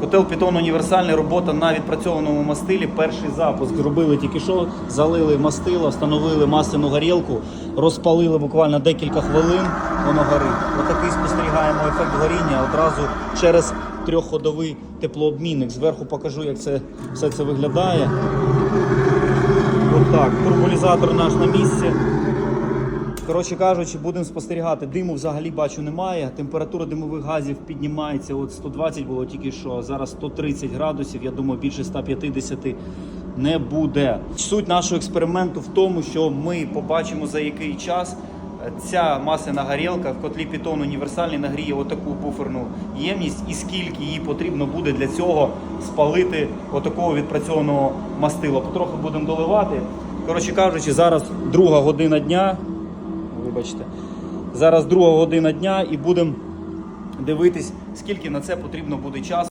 Котел Python універсальний, робота на відпрацьованому мастилі. Перший запуск зробили тільки що, залили мастило, встановили масляну горілку, розпалили буквально декілька хвилин, воно горить. Отакий спостерігаємо ефект горіння одразу через трьохходовий теплообмінник. Зверху покажу, як це все це виглядає. Отак, турбулізатор наш на місці. Коротше кажучи, будемо спостерігати. Диму взагалі бачу немає. Температура димових газів піднімається. От 120 було тільки що, зараз 130 градусів. Я думаю, більше 150 не буде. Суть нашого експерименту в тому, що ми побачимо за який час ця масляна горілка в котлі Python універсальний нагріє отаку буферну ємність, і скільки їй потрібно буде для цього спалити отакого відпрацьованого мастила. Потроху будемо доливати. Коротше кажучи, зараз друга година дня. Вибачте. Зараз друга година дня і будемо дивитись, скільки на це потрібно буде часу.